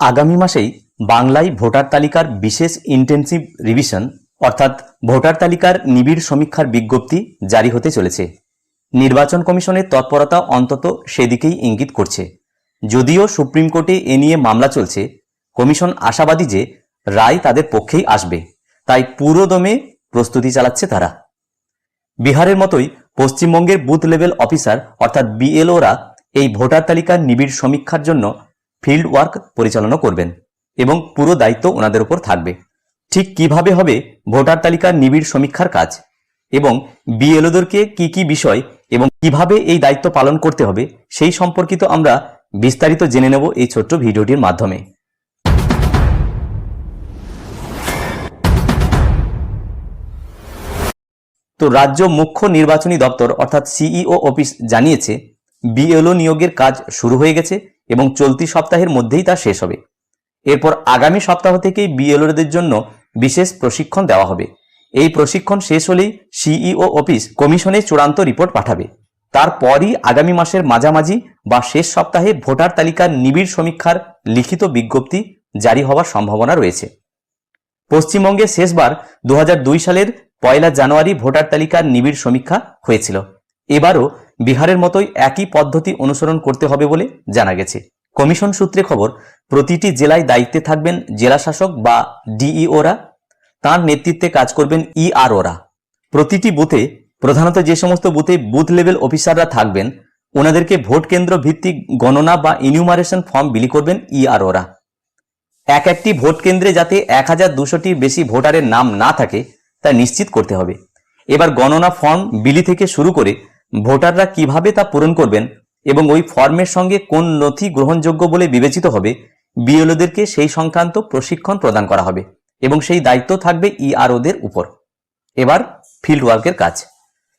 আগামী মাসেই বাংলায় ভোটার তালিকার বিশেষ ইন্টেনসিভ রিভিশন অর্থাৎ ভোটার তালিকার নিবিড় সমীক্ষার বিজ্ঞপ্তি জারি হতে চলেছে। নির্বাচন কমিশনের তৎপরতা অন্তত সেদিকেই ইঙ্গিত করছে। যদিও সুপ্রিম কোর্টে এ নিয়ে মামলা চলছে, কমিশন আশাবাদী যে রায় তাদের পক্ষেই আসবে, তাই পুরোদমে প্রস্তুতি চালাচ্ছে তারা। বিহারের মতোই পশ্চিমবঙ্গের বুথ লেভেল অফিসার, অর্থাৎ বিএলওরা এই ভোটার তালিকার নিবিড় সমীক্ষার জন্য ফিল্ড ওয়ার্ক পরিচালনা করবেন এবং পুরো দায়িত্ব ওনাদের উপর থাকবে। ঠিক কীভাবে হবে? ভোটার তালিকার নিবিড় সমীক্ষার কাজ এবং বিএলওদেরকে কি কি বিষয় এবং কীভাবে এই দায়িত্ব পালন করতে হবে সেই সম্পর্কিত আমরা বিস্তারিত জেনে নেব এই ছোট্ট ভিডিওটির মাধ্যমে। তো রাজ্য মুখ্য নির্বাচনী দপ্তর অর্থাৎ সিইও অফিস জানিয়েছে, বিএলও নিয়োগের কাজ শুরু হয়ে গেছে এবং চলতি সপ্তাহের মধ্যেই তা শেষ হবে। এরপর আগামী সপ্তাহ থেকেই বিএলওদের জন্য বিশেষ প্রশিক্ষণ দেওয়া হবে। এই প্রশিক্ষণ শেষ হলেই সিইও অফিস কমিশনে চূড়ান্ত রিপোর্ট পাঠাবে। তারপরই আগামী মাসের মাঝামাঝি বা শেষ সপ্তাহে ভোটার তালিকার নিবিড় সমীক্ষার লিখিত বিজ্ঞপ্তি জারি হওয়ার সম্ভাবনা রয়েছে। পশ্চিমবঙ্গে শেষবার দু হাজার দুই সালের পয়লা জানুয়ারি ভোটার তালিকার নিবিড় সমীক্ষা হয়েছিল। এবারও বিহারের মতোই একই পদ্ধতি অনুসরণ করতে হবে বলে জানা গেছে। কমিশন সূত্রে খবর, প্রতিটি জেলায় দায়িত্বে থাকবেন জেলা শাসক বা ডিইওরা। তার নেতৃত্বে কাজ করবেন ইআরওরা। প্রতিটি বুথে, প্রধানত যে সমস্ত বুথে বুথ লেভেল অফিসাররা থাকবেন, ওনাদেরকে ভোট কেন্দ্র ভিত্তিক গণনা বা ইনিউমারেশন ফর্ম বিলি করবেন ইআরওরা। এক একটি ভোট কেন্দ্রে যাতে এক হাজার দুশোটির বেশি ভোটারের নাম না থাকে, তা নিশ্চিত করতে হবে। এবার গণনা ফর্ম বিলি থেকে শুরু করে ভোটাররা কীভাবে তা পূরণ করবেন এবং ওই ফর্মের সঙ্গে কোন নথি গ্রহণযোগ্য বলে বিবেচিত হবে, বিএলওদেরকে সেই সংক্রান্ত প্রশিক্ষণ প্রদান করা হবে এবং সেই দায়িত্ব থাকবে ইআরওদের উপর। এবার ফিল্ড ওয়ার্কের কাজ।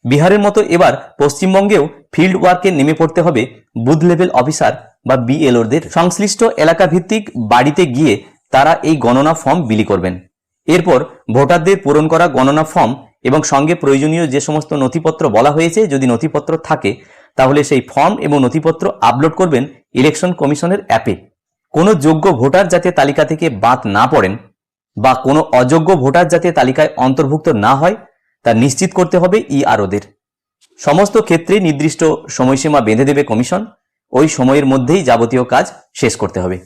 বিহারের মতো এবার পশ্চিমবঙ্গেও ফিল্ড ওয়ার্কে নেমে পড়তে হবে বুথ লেভেল অফিসার বা বিএলওদের। সংশ্লিষ্ট এলাকা ভিত্তিক বাড়িতে গিয়ে তারা এই গণনা ফর্ম বিলি করবেন। এরপর ভোটারদের পূরণ করা গণনা ফর্ম এবং সঙ্গে প্রয়োজনীয় যে সমস্ত নথিপত্র বলা হয়েছে, যদি নথিপত্র থাকে, তাহলে সেই ফর্ম এবং নথিপত্র আপলোড করবেন ইলেকশন কমিশনের অ্যাপে। কোনো যোগ্য ভোটার যাতে তালিকা থেকে বাদ না পড়েন বা কোনো অযোগ্য ভোটার যাতে তালিকায় অন্তর্ভুক্ত না হয়, তা নিশ্চিত করতে হবে ই ইআরওদের। সমস্ত ক্ষেত্রে নির্দিষ্ট সময়সীমা বেঁধে দেবে কমিশন। ওই সময়ের মধ্যেই যাবতীয় কাজ শেষ করতে হবে।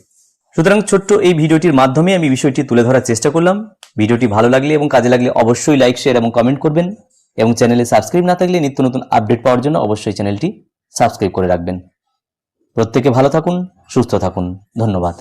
সুতরাং ছোট্ট এই ভিডিওটির মাধ্যমে আমি বিষয়টি তুলে ধরার চেষ্টা করলাম। ভিডিওটি ভালো লাগলে এবং কাজে লাগলে অবশ্যই লাইক, শেয়ার এবং কমেন্ট করবেন এবং চ্যানেলে সাবস্ক্রাইব না থাকলে নিত্য নতুন আপডেট পাওয়ার জন্য অবশ্যই চ্যানেলটি সাবস্ক্রাইব করে রাখবেন। প্রত্যেকে ভালো থাকুন, সুস্থ থাকুন। ধন্যবাদ।